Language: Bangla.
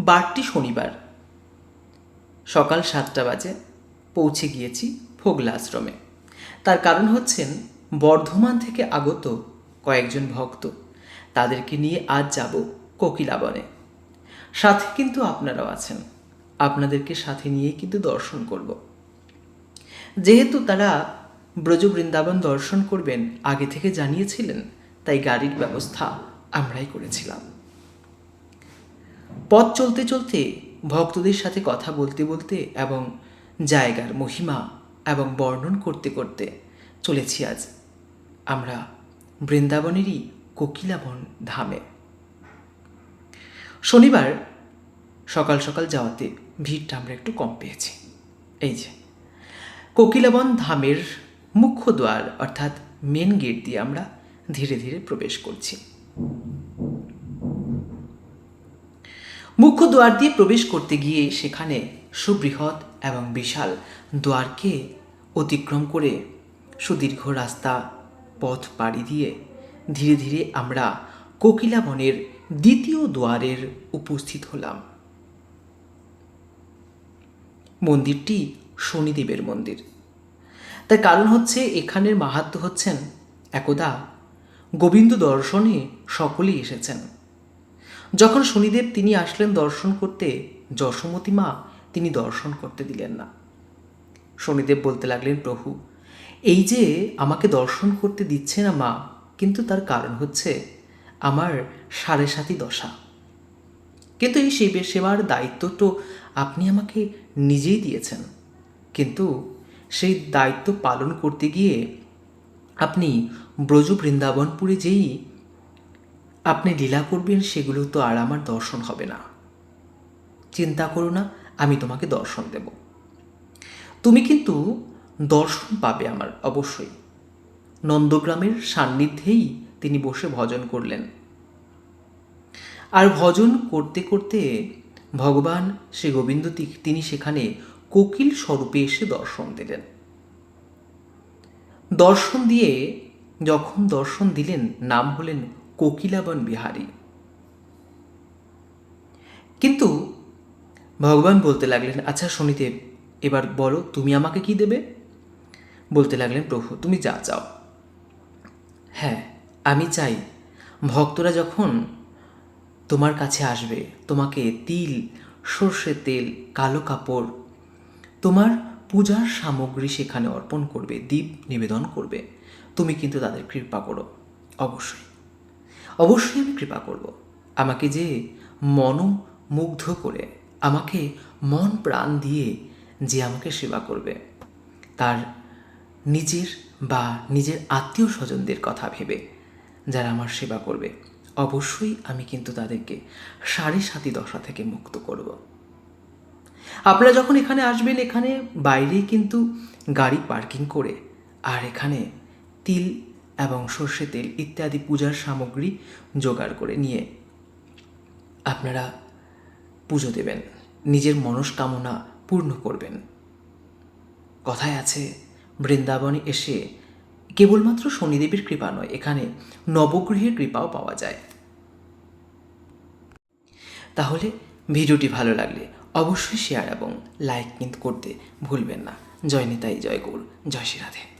বারটি শনিবার। সকাল সাতটা বাজে, পৌঁছে গিয়েছি ফোগলা আশ্রমে। তার কারণ হচ্ছেন, বর্ধমান থেকে আগত কয়েকজন ভক্ত। তাদেরকে নিয়ে আজ যাব কোকিলাবনে। সাথে কিন্তু আপনারাও আছেন। আপনাদেরকে সাথে নিয়ে কিন্তু দর্শন করব। যেহেতু তারা ব্রজ বৃন্দাবন দর্শন করবেন, আগে থেকে জানিয়েছিলেন, তাই গাড়ির ব্যবস্থা আমরাই করেছিলাম। পথ চলতে চলতে ভক্তদের সাথে কথা বলতে বলতে এবং জায়গার মহিমা এবং বর্ণন করতে করতে চলেছি আজ। আমরা বৃন্দাবনেরই কোকিলাবন ধামে। শনিবার সকাল সকাল যাওয়াতে ভিড়টা আমরা একটু কম পেয়েছি। এই যে, কোকিলাবন ধামের মুখ্য দ্বার অর্থাৎ মেন গেট দিয়ে আমরা ধীরে ধীরে প্রবেশ করছি। মুখ্য দ্বার দিয়ে প্রবেশ করতে গিয়ে সেখানে সুবৃহৎ এবং বিশাল দ্বারকে অতিক্রম করে সুদীর্ঘ রাস্তা, পথ পাড়ি দিয়ে ধীরে ধীরে আমরা কোকিলাবনের দ্বিতীয় দ্বারের উপস্থিত হলাম। মন্দিরটি শনিদেবের মন্দির। তার কারণ হচ্ছে এখানের মাহাত্ম হচ্ছেন, একদা গোবিন্দ দর্শনে সকলেই এসেছেন। যখন শনিদেব তিনি আসলেন দর্শন করতে, যশোমতী মা তিনি দর্শন করতে দিলেন না। শনিদেব বলতে লাগলেন, প্রভু, এই যে আমাকে দর্শন করতে দিচ্ছে না মা, কিন্তু তার কারণ হচ্ছে আমার সাড়ে সাতি দশা। কিন্তু এই সেবে সেবার দায়িত্ব তো আপনি আমাকে নিজেই দিয়েছেন। কিন্তু সেই দায়িত্ব পালন করতে গিয়ে আপনি ব্রজ বৃন্দাবনপুরে যেই আপনি লীলা করবেন, সেগুলো তো আর আমার দর্শন হবে না। চিন্তা করো না, আমি তোমাকে দর্শন দেব। তুমি কিন্তু দর্শন পাবে আমার, অবশ্যই। নন্দগ্রামের সান্নিধ্যেই তিনি বসে ভজন করলেন। আর ভজন করতে করতে ভগবান শ্রী গোবিন্দ তিনি সেখানে কোকিল স্বরূপে এসে দর্শন দিলেন। দর্শন দিয়ে যখন দর্শন দিলেন, নাম হলেন কোকিলাবন বিহারী। কিন্তু ভগবান বলতে লাগলেন আচ্ছা শনিদেব, এবার বলো, তুমি আমাকে কি দেবে? বলতে লাগলেন, প্রভু, তুমি যা চাও। হ্যাঁ আমি চাই। ভক্তরা যখন তোমার কাছে আসবে, তোমাকে তিল সর্ষে তেল, কালো কাপড়, তোমার পূজার সামগ্রী সেখানে অর্পণ করবে, দীপ নিবেদন করবে। তুমি কিন্তু তাদের কৃপা করো, অবশ্যই। অবশ্যই আমি কৃপা করব। আমাকে যে মনোমুগ্ধ করে, আমাকে মন প্রাণ দিয়ে যে আমাকে সেবা করবে, তার নিজের বা নিজের আত্মীয় স্বজনদের কথা ভেবে যারা আমার সেবা করবে, অবশ্যই আমি কিন্তু তাদেরকে সাড়ে সাতি দশা থেকে মুক্ত করব। আপনারা যখন এখানে আসবেন, এখানে বাইরে কিন্তু গাড়ি পার্কিং করে, আর এখানে তিল এবং সর্ষে তেল ইত্যাদি পূজার সামগ্রী জোগাড় করে নিয়ে আপনারা পুজো দেবেন, নিজের মনস্কামনা পূর্ণ করবেন। কথায় আছে, বৃন্দাবনে এসে কেবলমাত্র শনিদেবীর কৃপা নয়, এখানে নবগ্রহের কৃপাও পাওয়া যায়। তাহলে ভিডিওটি ভালো লাগলে অবশ্যই শেয়ার এবং লাইক কিন্তু করতে ভুলবেন না। জয় নিতাই, জয় গৌর, জয় শ্রী রাধে।